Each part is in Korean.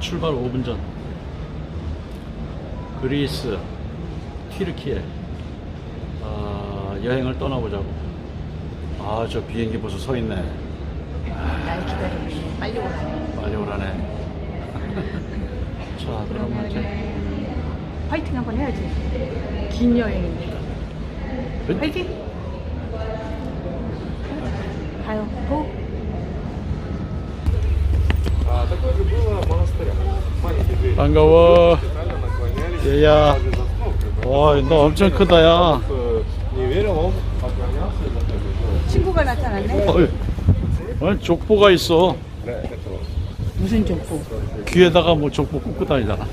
출발 5분 전. 그리스, 튀르키예. 아, 여행을 떠나보자고. 아, 저 비행기 벌써 서 있네. 날 기다리고. 빨리 오라네. 빨리 오라네. 자, 그러면 이제. 파이팅 한번 해야지. 긴 여행인데. 그- 파이팅! 반가워. Специально наклонялись. 얘야. даже заснул, как бы. 와, 너 엄청 크다, 야. Э, Не верил, он поклонялся и заходил. 친구가 나타났네. 어이, 어, 족보가 있어. Да, это вот. 무슨 족보? 귀에다가 뭐 족보 꽂고 다니잖아.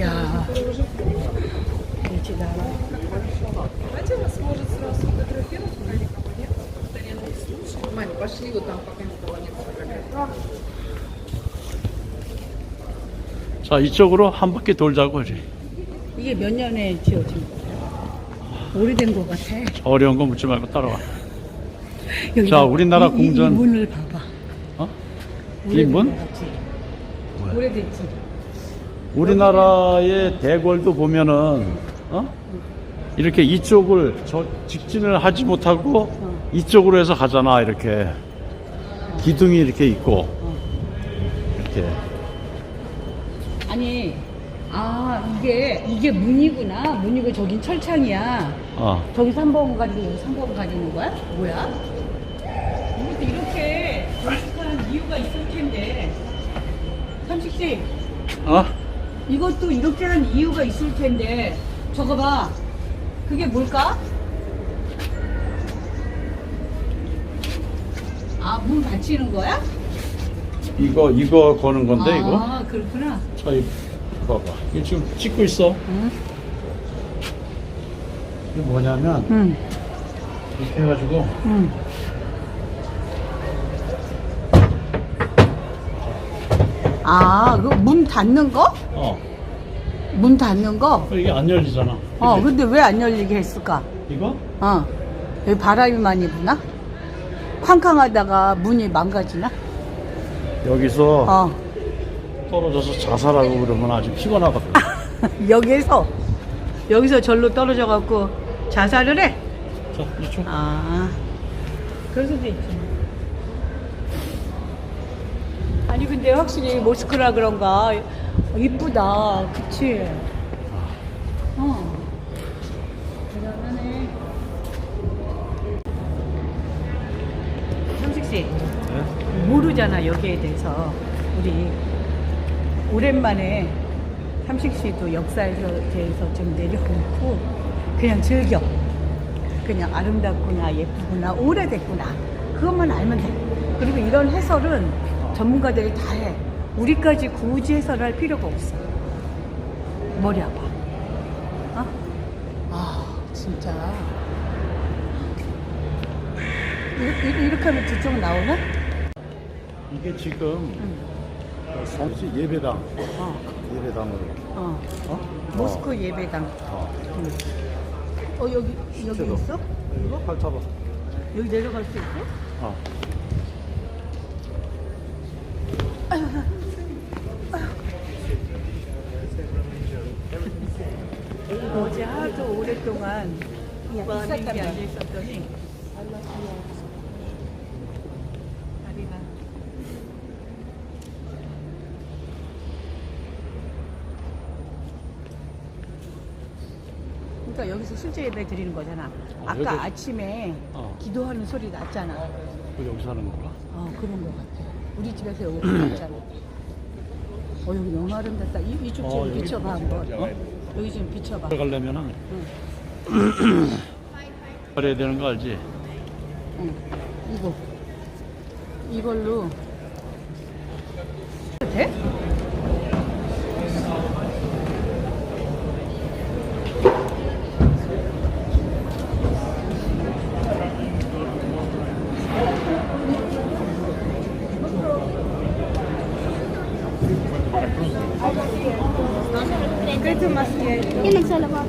야. 멋지다. Давайте вас может сразу фотографировать маленького, нет? Повторенный случай. Мань, пошли вот там, пока никого нет фотографии. 자, 이쪽으로 한 바퀴 돌자고, 이제. 이게 몇 년에 지어진 거야? 오래된 거 같아. 어려운 거 묻지 말고 따라와. 여기 자, 우리나라 이, 이, 궁전. 이 문을 봐봐. 어? 이 오래된 문? 거 같지? 오래됐지. 우리나라의 대궐도 보면은, 어? 이렇게 이쪽을 저 직진을 하지 못하고 이쪽으로 해서 가잖아, 이렇게. 기둥이 이렇게 있고, 이렇게. 아 이게 이게 문이구나. 문이고 저긴 철창이야. 어. 저기 3번 가지고 여기 3번 가지는 거야? 뭐야? 이것도 이렇게 건축한 이유가 있을 텐데. 삼식씨, 어? 이것도 이렇게 한 이유가 있을 텐데. 저거 봐. 그게 뭘까? 아, 문 받치는 거야? 이거, 이거 거는 건데, 이거? 아, 그렇구나. 자, 이 봐봐. 이거 지금 찍고 있어. 응. 이게 뭐냐면, 응, 이렇게 해가지고, 응. 아, 그 문 닫는 거? 어. 문 닫는 거? 이게 안 열리잖아. 어, 그치? 근데 왜 안 열리게 했을까? 이거? 어, 여기 바람이 많이 부나? 쾅쾅하다가 문이 망가지나? 여기서 어, 떨어져서 자살하고 그러면 아주 피곤하거든. 여기에서, 여기서 절로 떨어져 갖고 자살을 해? 자, 이쪽. 아, 그럴 수도 있지. 아니, 근데 확실히 모스크라 그런가 이쁘다. 그치? 어. 대단하네. 삼식 씨, 네? 모르잖아, 여기에 대해서. 우리 오랜만에 삼식씨도 역사에 대해서 좀 내려놓고 그냥 즐겨. 그냥 아름답구나, 예쁘구나, 오래됐구나. 그것만 알면 돼. 그리고 이런 해설은 전문가들이 다 해. 우리까지 굳이 해설할 필요가 없어. 머리 아파. 어? 아, 진짜. 이렇게, 이렇게 하면 뒤쪽은 나오나? 이게 지금 성시 예배당, 어, 예배당으로. 어. 어? 모스크 예배당. 어. 응. 어, 여기, 여기 실제로. 있어? 이거 팔 잡아. 여기 내려갈 수 있어? 어. 어제 하도 오랫동안 비싼 게 앉아 있었더니 다리가 그러니까 여기서 실제 예배 드리는 거잖아. 아까 여기- 아침에 어. 기도하는 소리 났잖아. 그 여기서 하는 건가? 어 그런 거 같아. 우리 집에서 여기 났잖아. 어 여기 너무 아름답다. 이, 이쪽 어, 좀 여기 비춰봐 한번. 어? 여기 좀 비춰봐. 들어가려면은 응. 그래야 되는 거 알지? 응. 이거 이걸로 돼? Tienen solo va.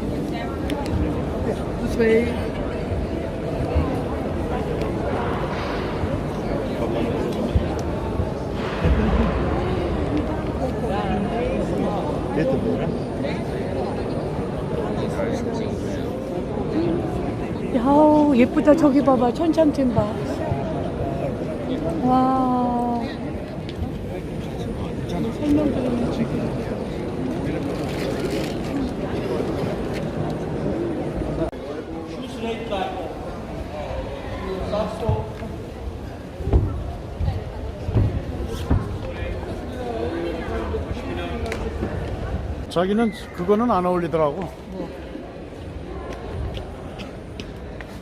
야우 예쁘다 저기 봐봐 천참팀 봐. 와. 설명 들으면 자기는 그거는 안 어울리더라고. 뭐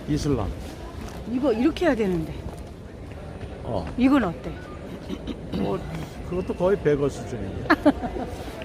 이슬람. 이거 이렇게 해야 되는데 어, 이건 어때? 뭐 그것도 거의 수준인데. 쉬운데?